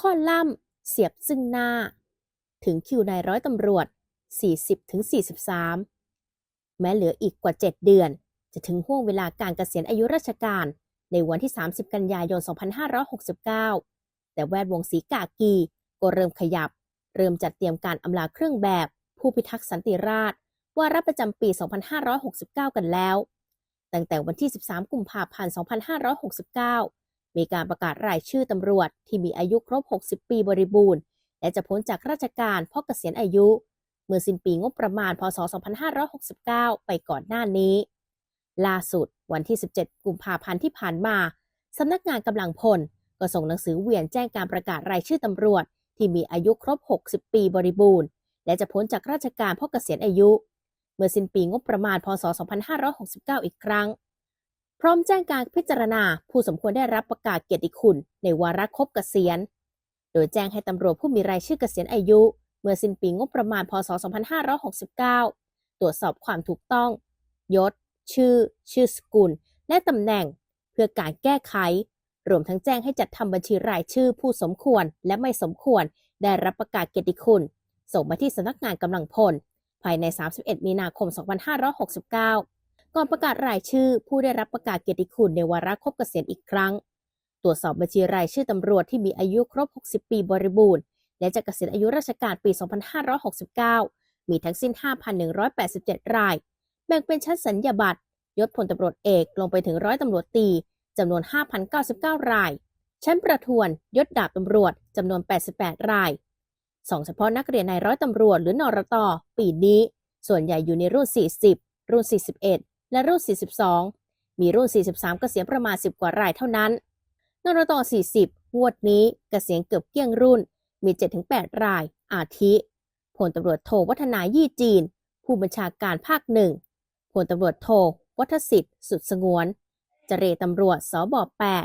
ข้อล่ำเสียบซึ่งหน้า ถึงคิวนายร้อยตำรวจ 40-43 แม้เหลืออีกกว่า 7 เดือน จะถึงห่วงเวลาการเกษียณอายุราชการ ในวันที่ 30 กันยายน 2569 แต่แวดวงสีกากีก็เริ่มขยับ เริ่มจัดเตรียมการอำลาเครื่องแบบ ผู้พิทักษ์สันติราษฎร์ว่ารับประจำปี 2569 กันแล้ว ตั้งแต่วันที่ 13 กุมภาพันธ์ 2569 มีการประกาศรายชื่อตำรวจที่มีอายุครบ 60 ปีบริบูรณ์ และจะพ้นจากราชการเพราะเกษียณอายุ เมื่อสิ้นปีงบประมาณ พศ 2569 ไปก่อนหน้านี้ ล่าสุดวันที่ 17 กุมภาพันธ์ที่ผ่านมาสำนักงานกำลังพล ก็ส่งหนังสือเวียนแจ้งการประกาศรายชื่อตำรวจ ที่มีอายุครบ 60 ปีบริบูรณ์ และจะพ้นจากราชการเพราะเกษียณอายุ เมื่อสิ้นปีงบประมาณ พศ 2569 อีกครั้ง พร้อมแจ้งการพิจารณาผู้สมควรได้รับประกาศเกียรติคุณ ในวาระครบเกษียณ โดยแจ้งให้ตำรวจผู้มีรายชื่อเกษียณอายุ เมื่อสิ้นปีงบประมาณพศ 2569 ตรวจสอบความถูกต้อง ยศ ชื่อ ชื่อสกุล และตำแหน่ง เพื่อการแก้ไข รวมทั้งแจ้งให้จัดทำบัญชีรายชื่อผู้สมควรและไม่สมควร ได้รับประกาศเกียรติคุณ ส่งมาที่สำนักงานกำลังพล ภายใน 31 มีนาคม 2569 ก่อนประกาศรายชื่อผู้ได้รับประกาศเกียรติคุณในวาระครบเกษียณอีกครั้ง ตรวจสอบบัญชีรายชื่อตำรวจที่มีอายุครบ 60 ปีบริบูรณ์ และจะเกษียณอายุราชการปี 2569 มีทั้งสิ้น 5,187 ราย แบ่งเป็นชั้นสัญญาบัตรยศพลตำรวจเอกลงไปถึงร้อยตำรวจตีจำนวน 5,099 ราย ชั้นประทวนยศดาบตำรวจจำนวน 88 รายสองเฉพาะนักเรียนในร้อยตำรวจหรือนรตปีนี้ ส่วนใหญ่อยู่ในรุ่น 40 รุ่น 41 และรุ่น 42 มีรุ่น 43 เกษียณประมาณ 10 กว่ารายเท่านั้นนรต40 งวดนี้เกษียณเกือบเกลี้ยงรุ่น มี 7-8 ราย อาทิพลตำรวจโทวัฒนายี่จีน ผู้บัญชาการภาคหนึ่งพลตำรวจโทวัฒสิทธิ์สุดสงวนเจเรตำรวจสบ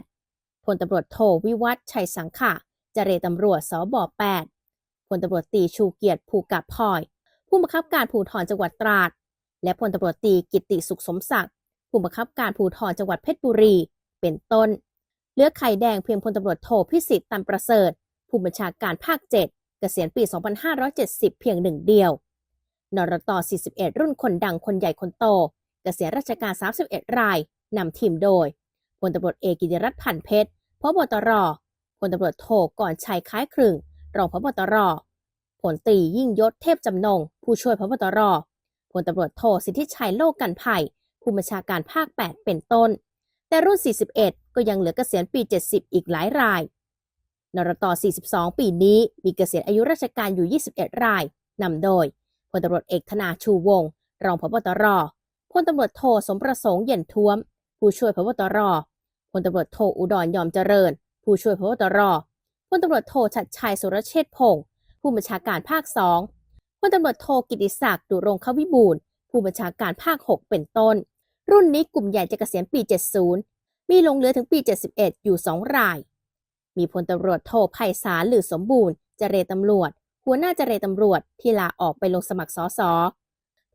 8พลตำรวจโทวิวัฒชัยสังขะเจเรตำรวจสบ8พลตำรวจตีชูเกียรติภูกับพลอย ผู้บังคับการภูธรจังหวัดตราด และพลตำรวจตีกิติสุขสมศักดิ์ผู้บังคับการภูธรจังหวัดเพชรบุรี เป็นต้น เหลือไข่แดงเพียงพลตำรวจโทพิสิทธิ์ตันประเสริฐ ผู้บัญชาการภาค 7 เกษียณปี 2570 เพียงหนึ่งเดียวนรต41 รุ่นคนดังคนใหญ่คนโต เกษียณราชการ 31 รายนำทีมโดยพลตำรวจเอกกิติรัตน์พันเพชรพบตรพลตำรวจโทก่อนชัยคล้ายครึ่ง รองพบตรพลตียิ่งยศเทพจำนง ผู้ช่วยพบตร พลตำรวจโทสิทธิชัยโลกกันไผ่ผู้บัญชาการภาค 8 เป็นต้น แต่รุ่น 41 ก็ยังเหลือเกษียณปี 70 อีกหลายราย นรต 42 ปีนี้มีเกษียณอายุราชการอยู่ 21 ราย นำโดยพลตำรวจเอกธนาชูวงศ์รองพบตรพลตำรวจโทสมประสงค์เย็นท้วม ผู้ช่วยพบตรพลตำรวจโทอุดรยอมเจริญ ผู้ช่วยพบตรพลตำรวจโทชัดชัยสุรเชษพงศ์ผู้บัญชาการภาค 2 พลตำรวจโทกิติศักดิ์ดุรงควิบูลผู้บัญชาการภาค 6 เป็นต้น รุ่นนี้กลุ่มใหญ่จะเกษียณปี 70 มีลงเหลือถึงปี 71 อยู่ 2 ราย มีพลตำรวจโทไพศาลหรือสมบูรณ์เจเรตำรวจ หัวหน้าเจเรตำรวจที่ลาออกไปลงสมัครสอสอ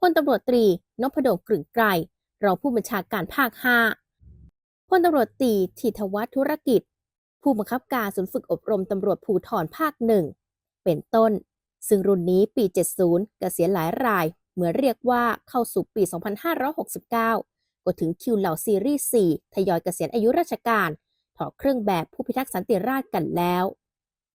พลตำรวจตรีนพดลกลึงไกรรองผู้บัญชาการภาค 5 พลตำรวจตรีธิทวัฒธุรกิจ ผู้บังคับการศูนย์ฝึกอบรมตำรวจภูธรภาคหนึ่งเป็นต้น ซึ่งรุ่นนี้ปี 70กเกษียณหลายรายเหมือนเรียกว่าเข้าสู่ปี 2569 ก็ถึงคิวเหล่าซีรีส์ 4 ทยอยเกษียณอายุราชการ ถอดเครื่องแบบผู้พิทักษ์สันติราษฎร์กันแล้ว